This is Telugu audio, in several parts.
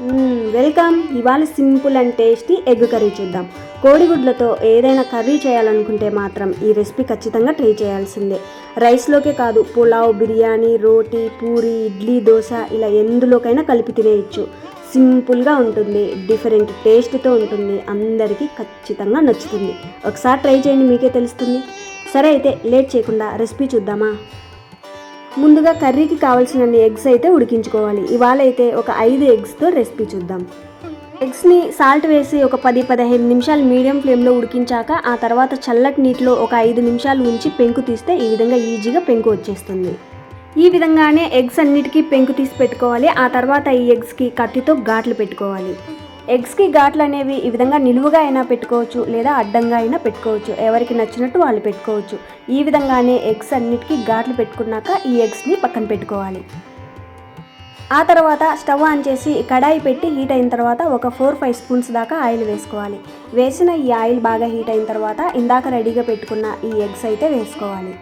వెల్కమ్. ఇవాళ simple and tasty egg curry చూద్దాం. కోడిగుడ్లతో ఏదైనా కర్రీ చేయాలనుకుంటే మాత్రం ఈ రెసిపీ ఖచ్చితంగా ట్రై చేయాల్సిందే. రైస్లోకే కాదు పులావ్ బిర్యానీ రోటీ పూరి ఇడ్లీ దోశ ఇలా ఎందులోకైనా కలిపి తినేయచ్చు. సింపుల్గా ఉంటుంది డిఫరెంట్ టేస్ట్తో ఉంటుంది అందరికీ ఖచ్చితంగా నచ్చుతుంది. ఒకసారి ట్రై చేయండి మీకే తెలుస్తుంది. సరే అయితే లేట్ చేయకుండా రెసిపీ చూద్దామా? ముందుగా కర్రీకి కావాల్సినన్ని ఎగ్స్ అయితే ఉడికించుకోవాలి. ఇవాళ అయితే ఒక ఐదు ఎగ్స్తో రెసిపీ చూద్దాం. ఎగ్స్ని సాల్ట్ వేసి ఒక పది పదిహేను నిమిషాలు మీడియం ఫ్లేమ్లో ఉడికించాక ఆ తర్వాత చల్లటి నీటిలో ఒక ఐదు నిమిషాలు ఉంచి పెంకు తీస్తే ఈ విధంగా ఈజీగా పెంకు వచ్చేస్తుంది. ఈ విధంగానే ఎగ్స్ అన్నిటికీ పెంకు తీసి పెట్టుకోవాలి. ఆ తర్వాత ఈ ఎగ్స్కి కత్తితో ఘాట్లు పెట్టుకోవాలి. ఎగ్స్కి ఘాట్లు అనేవి ఈ విధంగా నిలువుగా అయినా పెట్టుకోవచ్చు లేదా అడ్డంగా అయినా పెట్టుకోవచ్చు. ఎవరికి నచ్చినట్టు వాళ్ళు పెట్టుకోవచ్చు. ఈ విధంగానే ఎగ్స్ అన్నిటికీ ఘాట్లు పెట్టుకున్నాక ఈ ఎగ్స్ని పక్కన పెట్టుకోవాలి. ఆ తర్వాత స్టవ్ ఆన్ చేసి కడాయి పెట్టి హీట్ అయిన తర్వాత ఒక ఫోర్ ఫైవ్ స్పూన్స్ దాకా ఆయిల్ వేసుకోవాలి. వేసిన ఈ ఆయిల్ బాగా హీట్ అయిన తర్వాత ఇందాక రెడీగా పెట్టుకున్న ఈ ఎగ్స్ అయితే వేసుకోవాలి.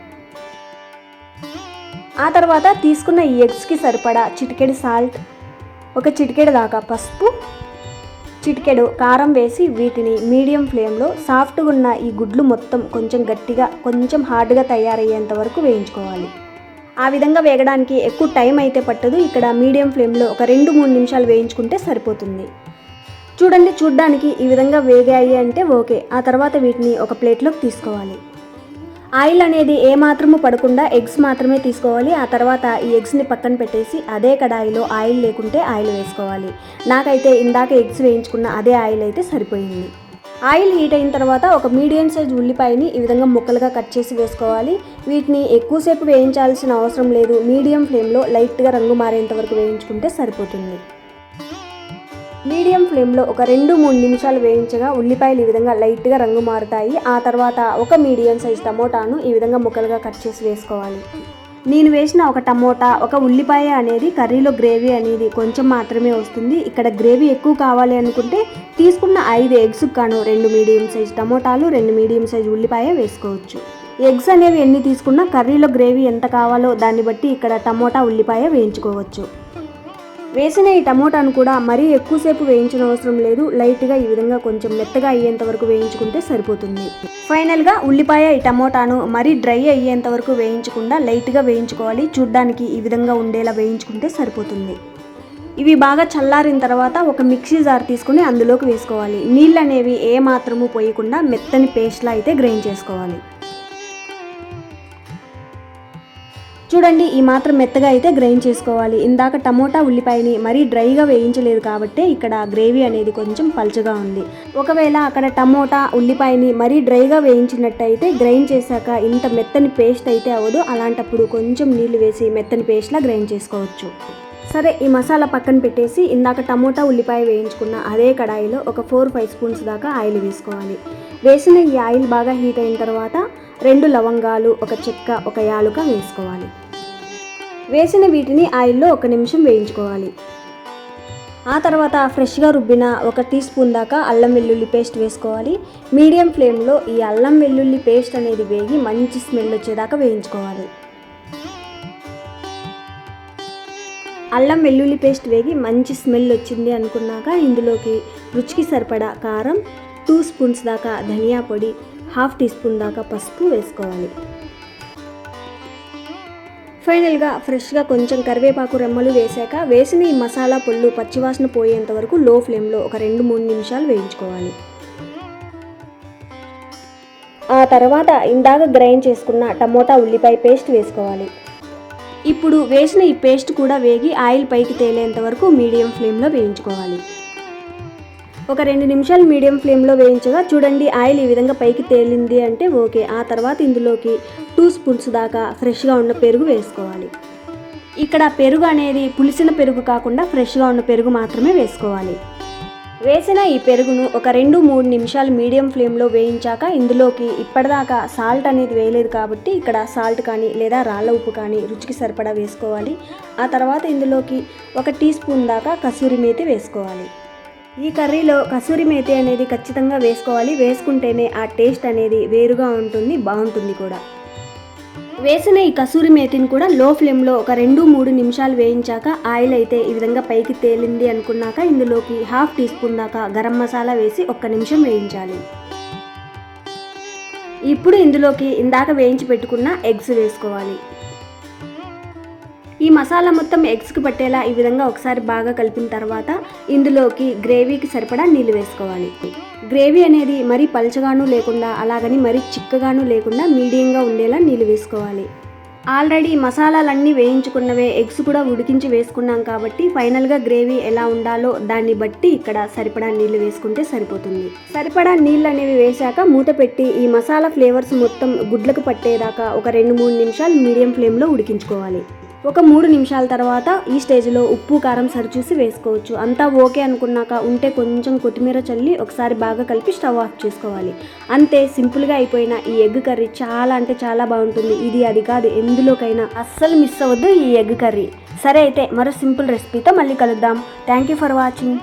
ఆ తర్వాత తీసుకున్న ఈ ఎగ్స్కి సరిపడా చిటికెడు సాల్ట్ ఒక చిటికెడు దాకా పసుపు చిటికెడు కారం వేసి వీటిని మీడియం ఫ్లేమ్లో సాఫ్ట్గా ఉన్న ఈ గుడ్లు మొత్తం కొంచెం గట్టిగా కొంచెం హార్డ్గా తయారయ్యేంత వరకు వేయించుకోవాలి. ఆ విధంగా వేగడానికి ఎక్కువ టైం అయితే పట్టదు. ఇక్కడ మీడియం ఫ్లేమ్లో ఒక రెండు మూడు నిమిషాలు వేయించుకుంటే సరిపోతుంది. చూడండి చూడ్డానికి ఈ విధంగా వేగాయి అంటే ఓకే. ఆ తర్వాత వీటిని ఒక ప్లేట్లోకి తీసుకోవాలి. ఆయిల్ అనేది ఏ మాత్రము పడకుండా ఎగ్స్ మాత్రమే తీసుకోవాలి. ఆ తర్వాత ఈ ఎగ్స్ని పక్కన పెట్టేసి అదే కడాయిలో ఆయిల్ లేకుంటే ఆయిల్ వేసుకోవాలి. నాకైతే ఇందాక ఎగ్స్ వేయించుకున్న అదే ఆయిల్ అయితే సరిపోయింది. ఆయిల్ హీట్ అయిన తర్వాత ఒక మీడియం సైజ్ ఉల్లిపాయని ఈ విధంగా ముక్కలుగా కట్ చేసి వేసుకోవాలి. వీటిని ఎక్కువసేపు వేయించాల్సిన అవసరం లేదు. మీడియం ఫ్లేమ్లో లైట్గా రంగు మారేంత వరకు వేయించుకుంటే సరిపోతుంది. మీడియం ఫ్లేమ్లో ఒక రెండు మూడు నిమిషాలు వేయించగా ఉల్లిపాయలు ఈ విధంగా లైట్గా రంగు మారుతాయి. ఆ తర్వాత ఒక మీడియం సైజ్ టమోటాను ఈ విధంగా ముక్కలుగా కట్ చేసి వేసుకోవాలి. నేను వేసిన ఒక టమోటా ఒక ఉల్లిపాయ అనేది కర్రీలో గ్రేవీ అనేది కొంచెం మాత్రమే వస్తుంది. ఇక్కడ గ్రేవీ ఎక్కువ కావాలి అనుకుంటే తీసుకున్న ఐదు ఎగ్స్ కాను రెండు మీడియం సైజ్ టమోటాలు రెండు మీడియం సైజ్ ఉల్లిపాయ వేసుకోవచ్చు. ఎగ్స్ అనేవి ఎన్ని తీసుకున్నా కర్రీలో గ్రేవీ ఎంత కావాలో దాన్ని బట్టి ఇక్కడ టమోటా ఉల్లిపాయ వేయించుకోవచ్చు. వేసిన ఈ టమోటాను కూడా మరీ ఎక్కువసేపు వేయించిన అవసరం లేదు. లైట్గా ఈ విధంగా కొంచెం మెత్తగా అయ్యేంత వరకు వేయించుకుంటే సరిపోతుంది. ఫైనల్గా ఉల్లిపాయ ఈ టమోటాను మరీ డ్రై అయ్యేంత వరకు వేయించకుండా లైట్గా వేయించుకోవాలి. చూడ్డానికి ఈ విధంగా ఉండేలా వేయించుకుంటే సరిపోతుంది. ఇవి బాగా చల్లారిన తర్వాత ఒక మిక్సీ జార్ తీసుకుని అందులోకి వేసుకోవాలి. నీళ్ళు అనేవి ఏ మాత్రము పోయకుండా మెత్తని పేస్ట్లా అయితే గ్రైండ్ చేసుకోవాలి. చూడండి ఈ మాత్రం మెత్తగా అయితే గ్రైండ్ చేసుకోవాలి. ఇందాక టమోటా ఉల్లిపాయని మరీ డ్రైగా వేయించలేదు కాబట్టి ఇక్కడ గ్రేవీ అనేది కొంచెం పల్చగా ఉంది. ఒకవేళ అక్కడ టమోటా ఉల్లిపాయని మరీ డ్రైగా వేయించినట్టయితే గ్రైండ్ చేశాక ఇంత మెత్తని పేస్ట్ అయితే అవ్వదు. అలాంటప్పుడు కొంచెం నీళ్ళు వేసి మెత్తని పేస్ట్లా గ్రైండ్ చేసుకోవచ్చు. సరే ఈ మసాలా పక్కన పెట్టేసి ఇందాక టమోటా ఉల్లిపాయ వేయించుకున్న అదే కడాయిలో ఒక ఫోర్ ఫైవ్ స్పూన్స్ దాకా ఆయిల్ వేసుకోవాలి. వేసిన ఈ ఆయిల్ బాగా హీట్ అయిన తర్వాత రెండు లవంగాలు ఒక చెక్క ఒక యాలుక వేసుకోవాలి. వేసిన వీటిని ఆయిల్లో ఒక నిమిషం వేయించుకోవాలి. ఆ తర్వాత ఫ్రెష్గా రుబ్బిన ఒక టీ స్పూన్ దాకా అల్లం వెల్లుల్లి పేస్ట్ వేసుకోవాలి. మీడియం ఫ్లేమ్లో ఈ అల్లం వెల్లుల్లి పేస్ట్ అనేది వేగి మంచి స్మెల్ వచ్చేదాకా వేయించుకోవాలి. అల్లం వెల్లుల్లి పేస్ట్ వేగి మంచి స్మెల్ వచ్చింది అనుకున్నాక ఇందులోకి రుచికి సరిపడా కారం టూ స్పూన్స్ దాకా ధనియా పొడి హాఫ్ టీ స్పూన్ దాకా పసుపు వేసుకోవాలి. ఫైనల్గా ఫ్రెష్గా కొంచెం కరివేపాకు రెమ్మలు వేశాక వేసిన ఈ మసాలా పొళ్ళు పచ్చివాసన పోయేంత వరకు లో ఫ్లేమ్లో ఒక రెండు మూడు నిమిషాలు వేయించుకోవాలి. ఆ తర్వాత ఇందాక గ్రైండ్ చేసుకున్న టమోటా ఉల్లిపాయ పేస్ట్ వేసుకోవాలి. ఇప్పుడు వేసిన ఈ పేస్ట్ కూడా వేగి ఆయిల్ పైకి తేలేంత వరకు మీడియం ఫ్లేమ్లో వేయించుకోవాలి. ఒక రెండు నిమిషాలు మీడియం ఫ్లేమ్లో వేయించగా చూడండి ఆయిల్ ఈ విధంగా పైకి తేలింది అంటే ఓకే. ఆ తర్వాత ఇందులోకి టూ స్పూన్స్ దాకా ఫ్రెష్గా ఉన్న పెరుగు వేసుకోవాలి. ఇక్కడ పెరుగు అనేది పులిసిన పెరుగు కాకుండా ఫ్రెష్గా ఉన్న పెరుగు మాత్రమే వేసుకోవాలి. వేసిన ఈ పెరుగును ఒక రెండు మూడు నిమిషాలు మీడియం ఫ్లేమ్లో వేయించాక ఇందులోకి ఇప్పటిదాకా సాల్ట్ అనేది వేయలేదు కాబట్టి ఇక్కడ సాల్ట్ కానీ లేదా రాళ్ళ ఉప్పు కానీ రుచికి సరిపడా వేసుకోవాలి. ఆ తర్వాత ఇందులోకి ఒక టీ స్పూన్ దాకా కసూరి మేతి వేసుకోవాలి. ఈ కర్రీలో కసూరి మేతి అనేది ఖచ్చితంగా వేసుకోవాలి. వేసుకుంటేనే ఆ టేస్ట్ అనేది వేరుగా ఉంటుంది బాగుంటుంది కూడా. వేసిన ఈ కసూరి మేతిని కూడా లో ఫ్లేమ్లో ఒక రెండు మూడు నిమిషాలు వేయించాక ఆయిల్ అయితే ఈ విధంగా పైకి తేలింది అనుకున్నాక ఇందులోకి హాఫ్ టీ స్పూన్ దాకా గరం మసాలా వేసి ఒక్క నిమిషం వేయించాలి. ఇప్పుడు ఇందులోకి ఇందాక వేయించి పెట్టుకున్న ఎగ్స్ వేసుకోవాలి. ఈ మసాలా మొత్తం ఎగ్స్కి పట్టేలా ఈ విధంగా ఒకసారి బాగా కలిపిన తర్వాత ఇందులోకి గ్రేవీకి సరిపడా నీళ్ళు వేసుకోవాలి. గ్రేవీ అనేది మరీ పలచగాను లేకుండా అలాగని మరీ చిక్కగాను లేకుండా మీడియంగా ఉండేలా నీళ్ళు వేసుకోవాలి. ఆల్రెడీ మసాలాలన్నీ వేయించుకున్నవే ఎగ్స్ కూడా ఉడికించి వేసుకున్నాం కాబట్టి ఫైనల్గా గ్రేవీ ఎలా ఉండాలో దాన్ని బట్టి ఇక్కడ సరిపడా నీళ్ళు వేసుకుంటే సరిపోతుంది. సరిపడా నీళ్ళు అనేవి వేశాక మూత పెట్టి ఈ మసాలా ఫ్లేవర్స్ మొత్తం గుడ్లకు పట్టేదాకా ఒక రెండు మూడు నిమిషాలు మీడియం ఫ్లేమ్లో ఉడికించుకోవాలి. ఒక మూడు నిమిషాల తర్వాత ఈ స్టేజ్లో ఉప్పు కారం సరిచూసి వేసుకోవచ్చు. అంతా ఓకే అనుకున్నాక ఉంటే కొంచెం కొత్తిమీర చల్లి ఒకసారి బాగా కలిపి స్టవ్ ఆఫ్ చేసుకోవాలి. అంతే సింపుల్గా అయిపోయిన ఈ ఎగ్ కర్రీ చాలా అంటే చాలా బాగుంటుంది. ఇది అది కాదు ఎందులోకైనా అస్సలు మిస్ అవ్వద్దు ఈ ఎగ్ కర్రీ. సరే అయితే మరో సింపుల్ రెసిపీతో మళ్ళీ కలుద్దాం. Thank you for watching